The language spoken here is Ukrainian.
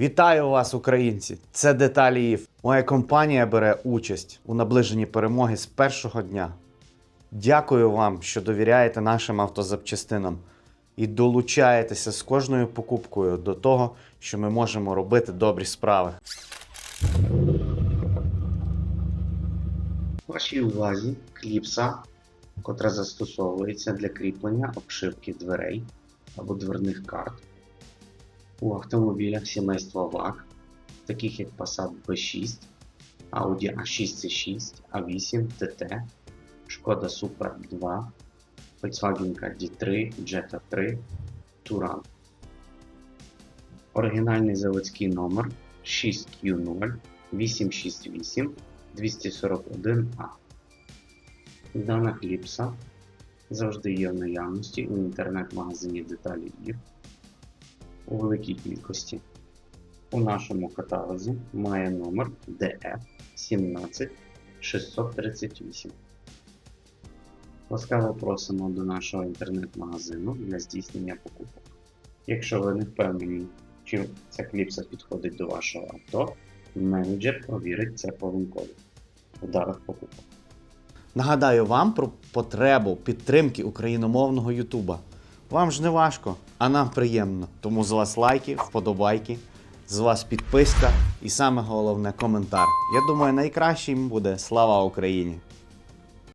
Вітаю вас, українці! Це деталі ІФ. Моя компанія бере участь у наближенні перемоги з першого дня. Дякую вам, що довіряєте нашим автозапчастинам і долучаєтеся з кожною покупкою до того, що ми можемо робити добрі справи. Вашій увазі кліпса, котра застосовується для кріплення обшивки дверей або дверних карт у автомобілях сімейства VAG, таких як Passat B6, Audi A6C6, A8 TT, Шкода Super 2, Volkswagen D3, Jetta 3, Touran. Оригінальний заводський номер 6Q0 868 241А. Дана кліпса завжди є в наявності у інтернет-магазині деталі ІР у великій кількості. У нашому каталозі має номер DF 17638. Ласкаво просимо до нашого інтернет-магазину для здійснення покупок. Якщо ви не впевнені, чи ця кліпса підходить до вашого авто, менеджер провірить це по в дарах покупок. Нагадаю вам про потребу підтримки україномовного Ютуба. Вам ж не важко, а нам приємно. Тому з вас лайки, вподобайки, з вас підписка і саме головне коментар. Я думаю, найкращим буде слава Україні!